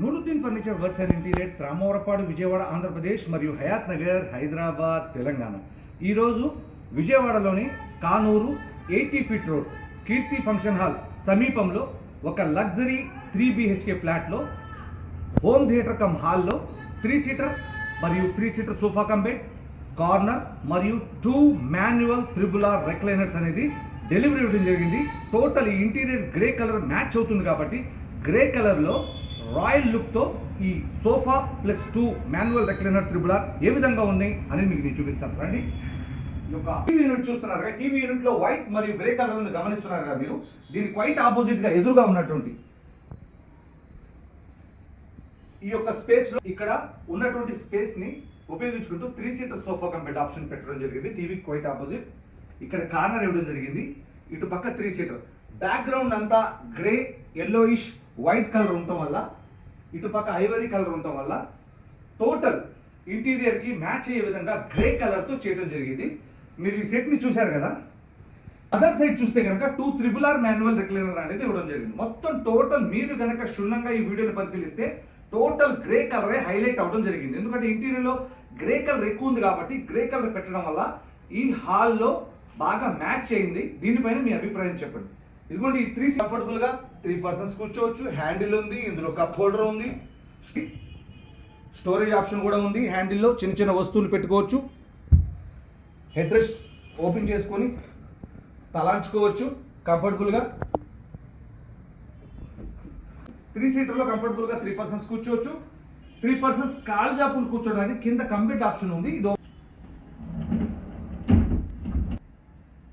Nooruddin furniture works and interiors Ramavarappadu Vijayawada Andhra Pradesh మరియు హయాత్ నగర్ హైదరాబాద్ తెలంగాణ. ఈరోజు విజయవాడలోని Kanuru eighty feet road Keerthi function hall సమీపంలో ఒక luxury three BHK ఫ్లాట్లో home theatre cum హాల్లో three seater మరియు three seater sofa cum bed corner మరియు two manual triple R recliners అనేది డెలివరీ ఇవ్వడం జరిగింది. Total interior grey colour match అవుతుంది కాబట్టి గ్రే కలర్లో రాయల్ లుక్తో ఈ sofa plus two manual recliner triple R ఏ విధంగా ఉంది అనేది మీకు నేను చూపిస్తాను. రండి. యొక్క టీవీ యూనిట్ చూస్తున్నారు కదా టీవీ యూనిట్లో వైట్ మరియు గ్రే కలర్ ఉంది గమనిస్తున్నారు కదా మీరు? దీనికి వైట్ ఆపోజిట్గా ఎదురుగా ఉన్నటువంటి ఈ యొక్క స్పేస్లో ఇక్కడ ఉన్నటువంటి స్పేస్ని ఉపయోగించుకుంటూ three seater sofa cum bed option పెట్టడం జరిగింది. TV quite opposite. ఇక్కడ కార్నర్ ఇవ్వడం జరిగింది. ఇటు పక్క త్రీ సీటర్ బ్యాక్గ్రౌండ్ అంతా గ్రే ఎల్లోయిష్ వైట్ కలర్ ఉండటం వల్ల ఇటుపక్క ఐవరీ కలర్ ఉండటం వల్ల టోటల్ ఇంటీరియర్కి మ్యాచ్ అయ్యే విధంగా గ్రే కలర్తో చేయడం జరిగింది. మీరు ఈ సెట్ని చూశారు కదా? అదర్ సైడ్ చూస్తే కనుక two triple R manual recliner అనేది ఇవ్వడం జరిగింది. మొత్తం టోటల్ మీరు కనుక క్షుణ్ణంగా ఈ వీడియోని పరిశీలిస్తే టోటల్ గ్రే కలరే హైలైట్ అవ్వడం జరిగింది. ఎందుకంటే ఇంటీరియర్లో గ్రే కలర్ ఎక్కువ ఉంది కాబట్టి గ్రే కలర్ పెట్టడం వల్ల ఈ హాల్లో బాగా మ్యాచ్ అయింది. దీనిపైన మీ అభిప్రాయం చెప్పండి. ఇదిగోండి ఈ త్రీ కంఫర్టబుల్గా త్రీ పర్సన్స్ కూర్చోవచ్చు. హ్యాండిల్ ఉంది ఇందులో కప్ హోల్డర్ ఉంది. స్టోరేజ్ ఆప్షన్ కూడా ఉంది. హ్యాండిల్లో చిన్న చిన్న వస్తువులు పెట్టుకోవచ్చు. హెడ్ రెస్ట్ ఓపెన్ చేసుకొని తలాంచుకోవచ్చు. కంఫర్టబుల్గా త్రీ సీటర్లో కంఫర్టబుల్గా త్రీ పర్సన్స్ కూర్చోవచ్చు. త్రీ పర్సన్స్ కాల్ జాపులు కూర్చోడానికి కింద కంప్లీట్ ఆప్షన్ ఉంది. ఇది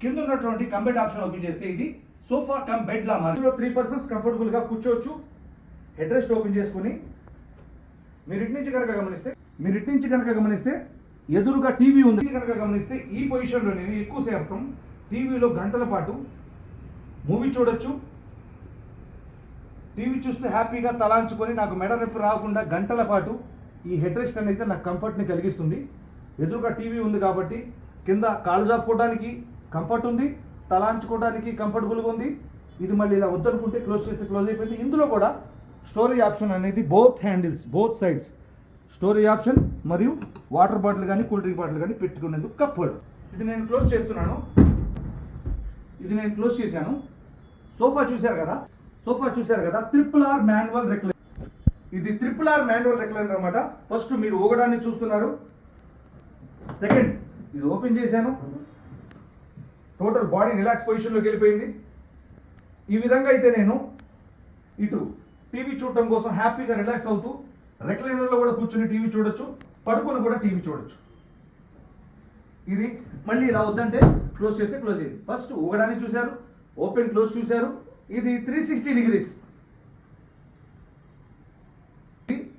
కింద ఉన్నటువంటి కంప్లీట్ ఆప్షన్ ఓపెన్ చేస్తే ఇది సోఫా కమ్ బెడ్ లా మరి త్రీ పర్సన్స్ కంఫర్టబుల్గా కూర్చోవచ్చు. హెడ్ రెస్ట్ ఓపెన్ చేసుకొని మీరు ఇటు నుంచి కనుక గమనిస్తే మీరు ఇటు నుంచి కనుక గమనిస్తే ఎదురుగా టీవీ ఉంది. కనుక గమనిస్తే ఈ పొజిషన్లో నేను ఎక్కువ శాతం టీవీలో గంటల పాటు మూవీ చూడొచ్చు. టీవీ చూస్తూ హ్యాపీగా తలాంచుకొని నాకు మెడ నొప్పి రాకుండా గంటల పాటు ఈ హెడ్ రెస్ట్ అనేది నాకు కంఫర్ట్ని కలిగిస్తుంది. ఎదురుగా టీవీ ఉంది కాబట్టి కింద కాళ్ళు జాపుకోవడానికి కంఫర్ట్ ఉంది. తలాంచుకోవడానికి కంఫర్టబుల్గా ఉంది. ఇది మళ్ళీ ఇలా వద్దనుకుంటే క్లోజ్ చేస్తే క్లోజ్ అయిపోయింది. ఇందులో కూడా స్టోరేజ్ ఆప్షన్ అనేది both handles both sides. Storage option మరియు వాటర్ బాటిల్ కానీ కూల్ డ్రింక్ బాటిల్ కానీ పెట్టుకునేందుకు కప్ ఇది నేను క్లోజ్ చేస్తున్నాను. ఇది నేను క్లోజ్ చేశాను. సోఫా చూశారు కదా? సోఫా చూశారు కదా? Triple R manual recline. ఇది ట్రిపుల్ ఆర్ మాన్యువల్ రెక్లైనర్ అనమాట ఫస్ట్ మీరు ఊగడాన్ని చూస్తున్నారు. సెకండ్ ఇది ఓపెన్ చేశాను. టోటల్ బాడీ రిలాక్స్ పొజిషన్లోకి వెళ్ళిపోయింది. ఈ విధంగా అయితే నేను ఇటు టీవీ చూడటం కోసం హ్యాపీగా రిలాక్స్ అవుతూ రెక్లైనర్లో కూడా కూర్చొని టీవీ చూడొచ్చు పడుకొని కూడా టీవీ చూడొచ్చు. ఇది మళ్ళీ ఇలా వద్దంటే క్లోజ్ చేస్తే క్లోజ్ అయ్యింది ఫస్ట్ ఊగడానికి చూశారు ఓపెన్ క్లోజ్ చూశారు. ఇది three sixty degrees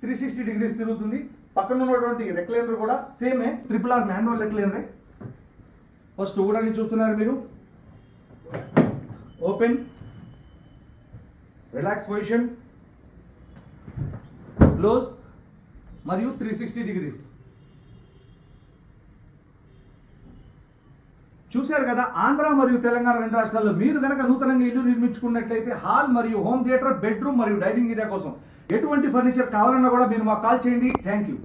three sixty degrees తిరుగుతుంది. పక్కన ఉన్నటువంటి రెక్లైనర్ కూడా సేమే ట్రిపుల్ ఆర్ మాన్యువల్ రెక్లైనరే ఫస్ట్ కూడా చూస్తున్నారు మీరు? ఓపెన్ రిలాక్స్ పొజిషన్ క్లోజ్ మరియు త్రీ సిక్స్టీ డిగ్రీస్ చూశారు కదా ఆంధ్ర మరియు తెలంగాణ రెండు రాష్ట్రాల్లో మీరు కనుక నూతనంగా ఇల్లు నిర్మించుకున్నట్లయితే హాల్ మరియు హోమ్ థియేటర్ బెడ్రూమ్ మరియు డైనింగ్ ఏరియా కోసం ఎటువంటి ఫర్నిచర్ కావాలన్నా కూడా మీరు మాకు కాల్ చేయండి. Thank you